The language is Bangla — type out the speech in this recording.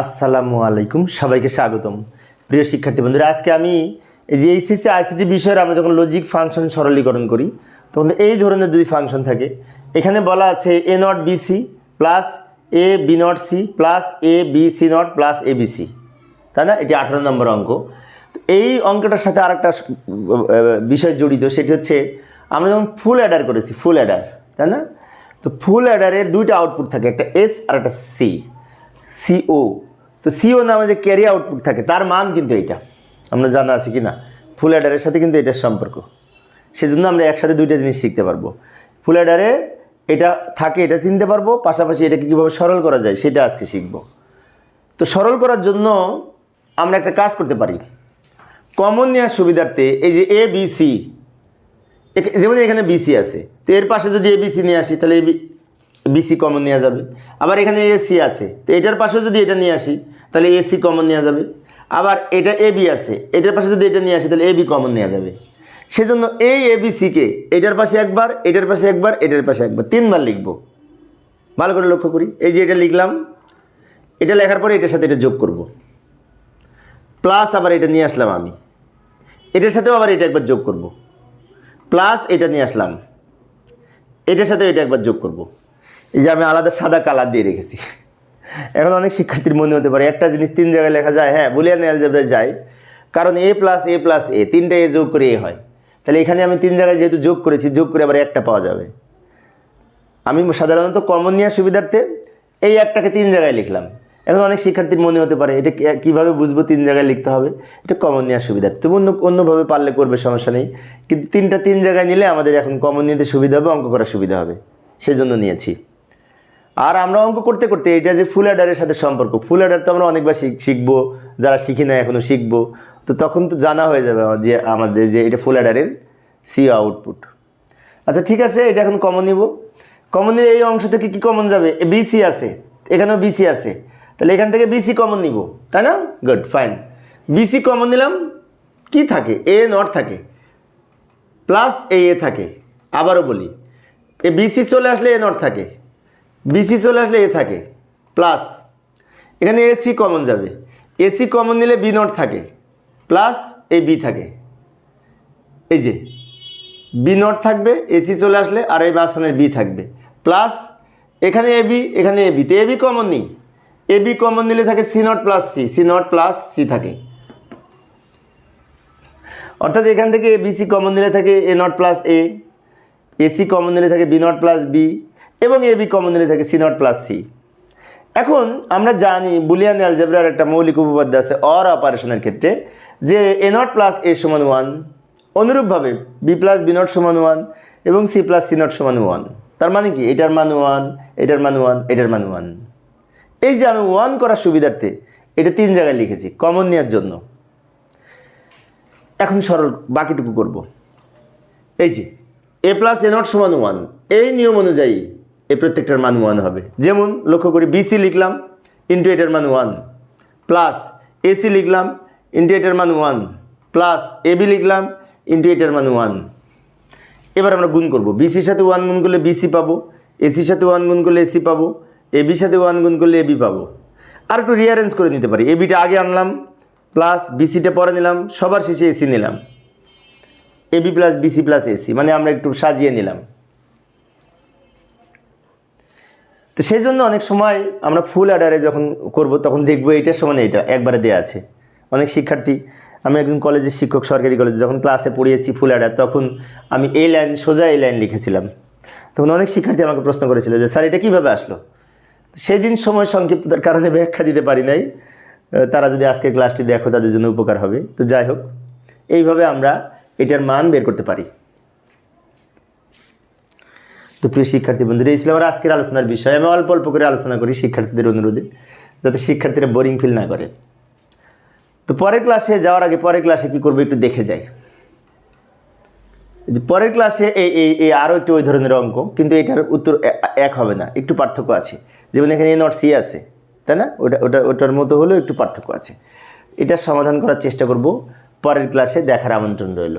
আসসালামু আলাইকুম, সবাইকে স্বাগতম। প্রিয় শিক্ষার্থী বন্ধুরা, আজকে আমি এই যে এইচএসসি আইসিটি বিষয়ের আমরা যখন লজিক ফাংশন সরলীকরণ করি, তখন এই ধরনের যদি ফাংশন থাকে। এখানে বলা আছে A not B C plus A B not C plus A B C not plus A B C তাই না? এটি আঠারো নম্বর অঙ্ক। এই অঙ্কটার সাথে আরেকটা বিষয় জড়িত, সেটি হচ্ছে আমরা যখন ফুল অ্যাডার করেছি ফুল অ্যাডার তাই না? তো ফুল অ্যাডারের দুইটা আউটপুট থাকে, একটা এস আর একটা সি সিও তো সিও নামে যে ক্যারি আউটপুট থাকে, তার মান কিন্তু এইটা। আমরা জানা আছি কি না ফুল অ্যাডারের সাথে কিন্তু এটার সম্পর্ক। সেজন্য আমরা একসাথে দুইটা জিনিস শিখতে পারব। ফুল অ্যাডারে এটা থাকে, এটা চিনতে পারব, পাশাপাশি এটাকে কীভাবে সরল করা যায়, সেটা আজকে শিখব। তো সরল করার জন্য আমরা একটা কাজ করতে পারি। কমন নেওয়ার সুবিধার্থে এই যে এ বি সি যেমন এখানে বিসি আছে। তো এর পাশে যদি এ বিসি নিয়ে আসি, তাহলে বিসি কমন নেওয়া যাবে। আবার এখানে এসি আছে, তো এটার পাশে যদি এটা নিয়ে আসি, তাহলে এসি কমন নেওয়া যাবে। আবার এটা এবি আছে, এটার পাশে যদি এটা নিয়ে আসি, তাহলে এবি কমন নেওয়া যাবে। সেজন্য এই এ বি সিকে এটার পাশে একবার, এটার পাশে একবার, এটার পাশে একবার, তিনবার লিখব। ভালো করে লক্ষ্য করি। এই যে এটা লিখলাম, এটা লেখার পরে এটার সাথে এটা যোগ করব। প্লাস আবার এটা নিয়ে আসলাম আমি। এটার সাথেও আবার এটা একবার যোগ করব। প্লাস এটা নিয়ে আসলাম। এটার সাথে এটা একবার যোগ করব। এই যে আমি আলাদা সাদা কালার দিয়ে রেখেছি। এখন অনেক শিক্ষার্থীর মনে হতে পারে, একটা জিনিস তিন জায়গায় লেখা যায় হ্যাঁ বুলিয়ান অ্যালজেব্রায় যায় কারণ এ প্লাস এ প্লাস এ তিনটে এ যোগ করে এ হয়। তাহলে এখানে আমি তিন জায়গায় যেহেতু যোগ করেছি, যোগ করে আবার একটা পাওয়া যাবে। আমি সাধারণত কমন নেওয়ার সুবিধার্থে এই একটাকে তিন জায়গায় লিখলাম। এখন অনেক শিক্ষার্থীর মনে হতে পারে, এটা কীভাবে বুঝব তিন জায়গায় লিখতে হবে? এটা কমন নেওয়ার সুবিধার্থে। তুমি অন্য অন্যভাবে পারলে করবে, সমস্যা নেই। কিন্তু তিনটা তিন জায়গায় নিলে আমাদের এখন কমন নিতে সুবিধা হবে, অঙ্ক করার সুবিধা হবে। সেজন্য নিয়েছি। আর আমরা অঙ্ক করতে করতে এটা যে ফুল অ্যাডারের সাথে সম্পর্ক ফুল অ্যাডার তো আমরা অনেকবার শিখ- শিখব, যারা শিখি না এখনও শিখব, তো তখন তো জানা হয়ে যাবে যে আমাদের যে এটা ফুল অ্যাডারের সি আউটপুট আচ্ছা ঠিক আছে, এটা এখন কমন নিব। কমন এই অংশ থেকে কি কমন যাবে? বিসি আছে, এখানেও বিসি আছে। তাহলে এখান থেকে বিসি কমন নিব, তাই না? গুড ফাইন বিসি কমন নিলাম, কি থাকে? এ নট থাকে প্লাস এ এ থাকে, আবারও বলি। এ বিসি চলে আসলে এ নট থাকে। বিসি চলে আসলে এ থাকে প্লাস এখানে এসি কমন যাবে। এসি কমন নিলে বি নট থাকে প্লাস এ বি থাকে। এই যে বি নট থাকবে এসি চলে আসলে আর এই মাঝখানের বি থাকবে প্লাস এখানে এ বি এখানে এ বি তো এ বি কমন নেই। এ বি কমন নিলে থাকে C not plus C C not plus C থাকে। অর্থাৎ এখান থেকে এ বিসি কমন নিলে থাকে A not plus A AC common নিলে থাকে বি নট প্লাস বি এবং এ, বি কমন নিলে থাকে সি নট প্লাস সি এখন আমরা জানি বুলিয়ান অ্যালজেব্রার একটা মৌলিক উপপাদ্য আছে অর অপারেশনের ক্ষেত্রে, যে এ নট প্লাস এ সমান ওয়ান অনুরূপভাবে বি প্লাস বি নট সমান ওয়ান এবং সি প্লাস সি নট সমান ওয়ান তার মানে কি? এটার মান ওয়ান এটার মান ওয়ান এটার মান ওয়ান এই যে আমি ওয়ান করার সুবিধার্থে এটা তিন জায়গায় লিখেছি কমন নেওয়ার জন্য। এখন সরল বাকিটুকু করব। এই যে এ প্লাস এ নট সমান ওয়ান এই নিয়ম অনুযায়ী এই প্রত্যেকটার মান ওয়ান হবে। যেমন, লক্ষ্য করি বিসি লিখলাম ইন্টু এটার মান ওয়ান প্লাস এসি লিখলাম ইন্টু এটার মান ওয়ান প্লাস এবি লিখলাম ইন্টু এটার মান ওয়ান এবার আমরা গুণ করব। বিসির সাথে ওয়ান গুণ করলে বিসি পাবো এসির সাথে ওয়ান গুণ করলে এসি পাবো এবির সাথে ওয়ান গুণ করলে এবি পাবো। আর একটু রিয়ারেঞ্জ করে নিতে পারি। এবিটা আগে আনলাম প্লাস বিসিটা পরে নিলাম, সবার শেষে এসি নিলাম। AB plus BC plus AC মানে আমরা একটু সাজিয়ে নিলাম। তো সেই জন্য অনেক সময় আমরা ফুল অ্যাডারে যখন করব, তখন দেখব এইটার সমান এইটা একবারে দেওয়া আছে। অনেক শিক্ষার্থী, আমি একজন কলেজের শিক্ষক, সরকারি কলেজে যখন ক্লাসে পড়িয়েছি ফুল অ্যাডার তখন আমি এই লাইন সোজা এই লাইন লিখেছিলাম। তখন অনেক শিক্ষার্থী আমাকে প্রশ্ন করেছিল যে, স্যার, এটা কীভাবে আসলো? সেদিন সময় সংক্ষিপ্ততার কারণে ব্যাখ্যা দিতে পারি নাই। তারা যদি আজকে ক্লাসটি দেখো, তাদের জন্য উপকার হবে। তো যাই হোক, এইভাবে আমরা এটার মান বের করতে পারি। তো প্রিয় শিক্ষার্থী বন্ধুরা, এই ছিল আমার আজকের আলোচনার বিষয়। আমি অল্প অল্প করে আলোচনা করি শিক্ষার্থীদের অনুরোধে, যাতে শিক্ষার্থীরা বোরিং ফিল না করে। তো পরের ক্লাসে যাওয়ার আগে পরের ক্লাসে কি করব একটু দেখে যাই। যে পরের ক্লাসে এই এই এই আরও একটু ওই ধরনের অঙ্ক, কিন্তু এটার উত্তর এক হবে না, একটু পার্থক্য আছে। যেমন এখানে এ নট সি আছে, তাই না? ওটা ওটা, ওটার মতো হলেও একটু পার্থক্য আছে। এটার সমাধান করার চেষ্টা করব। পরের ক্লাসে দেখার আমন্ত্রণ রইল।